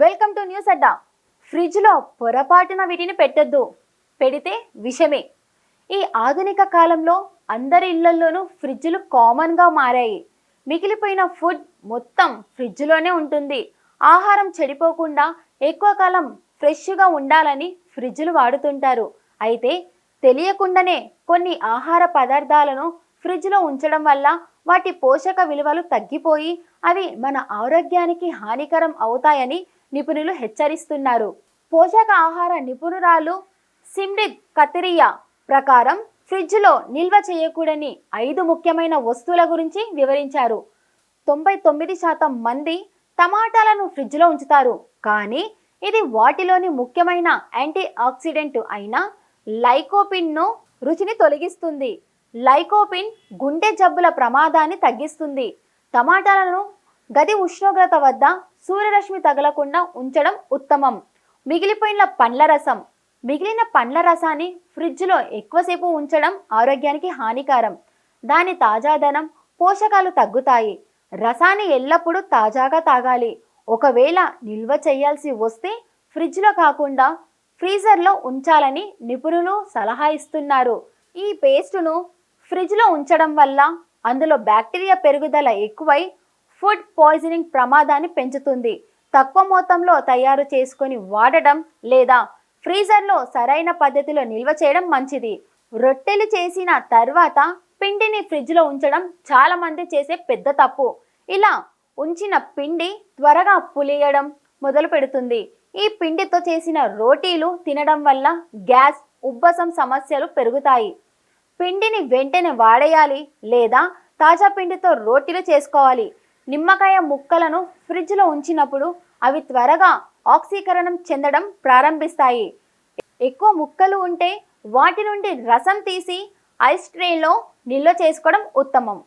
Welcome to news అడ్డా ఫ్రిడ్జ్లో పొరపాటున వీటిని పెట్టొద్దు. పెడితే విషమే. ఈ ఆధునిక కాలంలో అందరి ఇళ్ళల్లోనూ ఫ్రిడ్జ్లు కామన్గా మారాయి. మిగిలిపోయిన ఫుడ్ మొత్తం ఫ్రిడ్జ్లోనే ఉంటుంది. ఆహారం చెడిపోకుండా ఎక్కువ కాలం ఫ్రెష్గా ఉండాలని ఫ్రిడ్జ్లు వాడుతుంటారు. అయితే తెలియకుండానే కొన్ని ఆహార పదార్థాలను ఫ్రిడ్జ్లో ఉంచడం వల్ల వాటి పోషక విలువలు తగ్గిపోయి అవి మన ఆరోగ్యానికి హానికరం అవుతాయని నిపుణులు హెచ్చరిస్తున్నారు. పోషక ఆహార నిపుణురాలు సిమ్రిత్ కతిరియా ప్రకారం ఫ్రిడ్జ్లో నిల్వ చేయకూడని ఐదు ముఖ్యమైన వస్తువుల గురించి వివరించారు. తొంభై తొమ్మిది శాతం మంది టమాటాలను ఫ్రిడ్జ్లో ఉంచుతారు. కానీ ఇది వాటిలోని ముఖ్యమైన యాంటీ ఆక్సిడెంట్ అయిన లైకోపిన్ను రుచిని తొలగిస్తుంది. లైకోపిన్ గుండె జబ్బుల ప్రమాదాన్ని తగ్గిస్తుంది. టమాటాలను గది ఉష్ణోగ్రత వద్ద సూర్యరశ్మి తగలకుండా ఉంచడం ఉత్తమం. మిగిలిపోయిన పండ్ల రసం. మిగిలిన పండ్ల రసాన్ని ఫ్రిడ్జ్లో ఎక్కువసేపు ఉంచడం ఆరోగ్యానికి హానికరం. దాని తాజాదనం పోషకాలు తగ్గుతాయి. రసాన్ని ఎల్లప్పుడూ తాజాగా తాగాలి. ఒకవేళ నిల్వ చేయాల్సి వస్తే ఫ్రిడ్జ్లో కాకుండా ఫ్రీజర్లో ఉంచాలని నిపుణులు సలహా ఇస్తున్నారు. ఈ పేస్టును ఫ్రిడ్జ్లో ఉంచడం వల్ల అందులో బ్యాక్టీరియా పెరుగుదల ఎక్కువై ఫుడ్ పాయిజనింగ్ ప్రమాదాన్ని పెంచుతుంది. తక్కువ మొత్తంలో తయారు చేసుకొని వాడడం లేదా ఫ్రీజర్లో సరైన పద్ధతిలో నిల్వ చేయడం మంచిది. రొట్టెలు చేసిన తర్వాత పిండిని ఫ్రిడ్జ్లో ఉంచడం చాలా మంది చేసే పెద్ద తప్పు. ఇలా ఉంచిన పిండి త్వరగా పులియడం మొదలు పెడుతుంది. ఈ పిండితో చేసిన రోటీలు తినడం వల్ల గ్యాస్ ఉబ్బసం సమస్యలు పెరుగుతాయి. పిండిని వెంటనే వాడేయాలి లేదా తాజా పిండితో రోటీలు చేసుకోవాలి. నిమ్మకాయ ముక్కలను ఫ్రిడ్జ్లో ఉంచినప్పుడు అవి త్వరగా ఆక్సీకరణం చెందడం ప్రారంభిస్తాయి. ఎక్కువ ముక్కలు ఉంటే వాటి నుండి రసం తీసి ఐస్ ట్రేలో నిల్వ చేసుకోవడం ఉత్తమం.